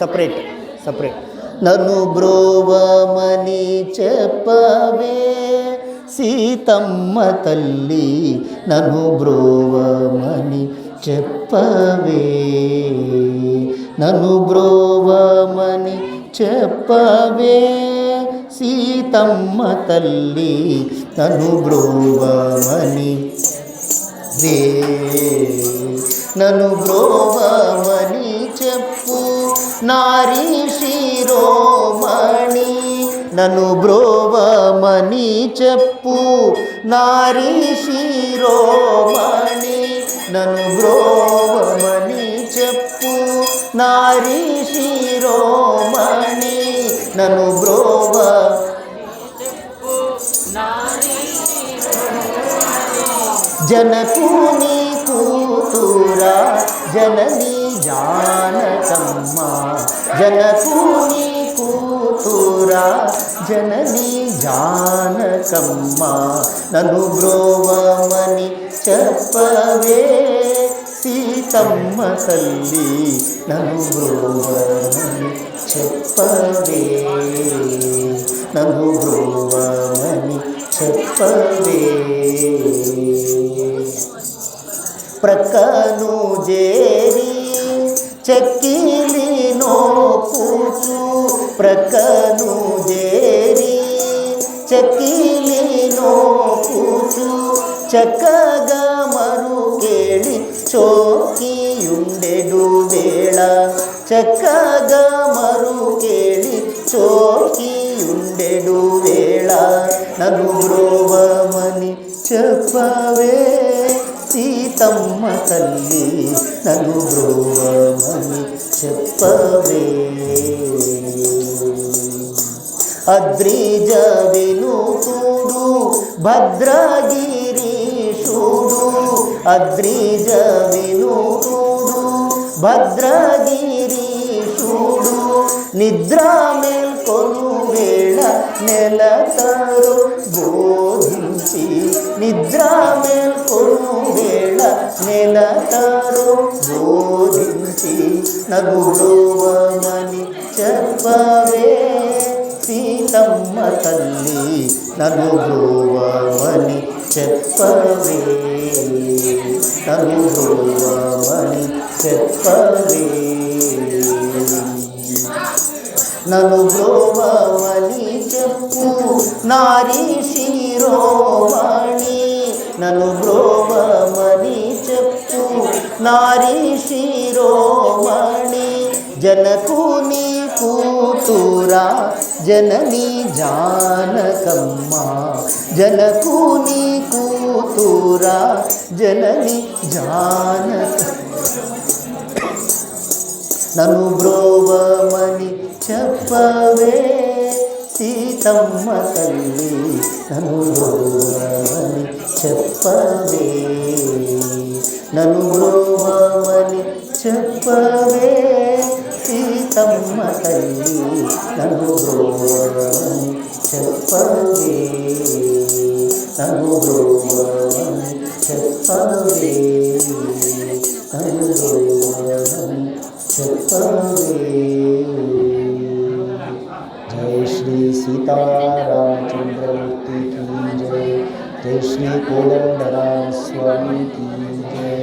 Separate separate. నను బ్రోవమని చెప్పవే సీతమ్మ తల్లి నను బ్రోవమని చెప్పవే. నను బ్రోవమని చెప్పవే సీతమ్మ తల్లి నను బ్రోవమని రే నను బ్రోవమని చెప్పు నారీ శిరోమణి నను బ్రోవమని చెప్పు. నారీ శిరోమణి నను బ్రోవమని చెప్పు. నారీ శిరోమణి నను బ్రోవ జనకుని కూతురా జననీ జానకమ్మ. జనకుని కూతురా జనని జానకమ్మ. నను బ్రోవమని చెప్పవే సీతమ్మ తల్లి. నను బ్రోవమని చెప్పవే నను బ్రోవమని చెప్పవే. ప్రక్కను జేరి చెక్కిలి నోపుచు ప్రక్కను జేరి చెక్కిలి నోపుచు చక్కగా మరుకేళి చోకియుండెడు వేళ. చక్కగా మరుకేళి చోకియుండెడు వేళ. నన్ను బ్రోవమని చెప్పవే. సీతమ్మ తల్లి నన్ను బ్రోవమని చెప్పవే. అద్రిజ వినుతుడు భద్రగిరీషుడు. అద్రిజ వినుతుడు భద్రగిరీషుడు. నిద్ర మేల్కొను వేళ నెలతరు బోధించి నిద్ర మేల్కొను వేళ నెలతారో బోధించి నగుడోవమని చెప్పవే. సీతమ్మ తల్లి నన్ను చెప్పవే. నన్ను చెప్పవే. నన్ను బ్రోవమని చెప్పు నారీ జనకు నీ కూతురా జనని జానకమ్మ. జనకుని కూతురా జనని జానక నను బ్రోవమని చెప్పవే సీతమ్మ తల్లి. నను బ్రోవమని చెప్పవే. నను బ్రోవమని చెప్పవే ತಮ್ಮ ತಲ್ಲಿ ನಗು ಚಪ್ಪಲೇ ನಗು ಚಪ್ಪಲೇ ನಗು ಚಪ್ಪಲೇ ಜಯ ಶ್ರೀ ಸೀತಾರಾಮಚಂದ್ರಮೂರ್ತಿ ಕೀ ಜಯ ಜಯ ಶ್ರೀ ಕೋದಂಡರಾಮ ಸ್ವಾಮಿ ಕೀ ಜಯ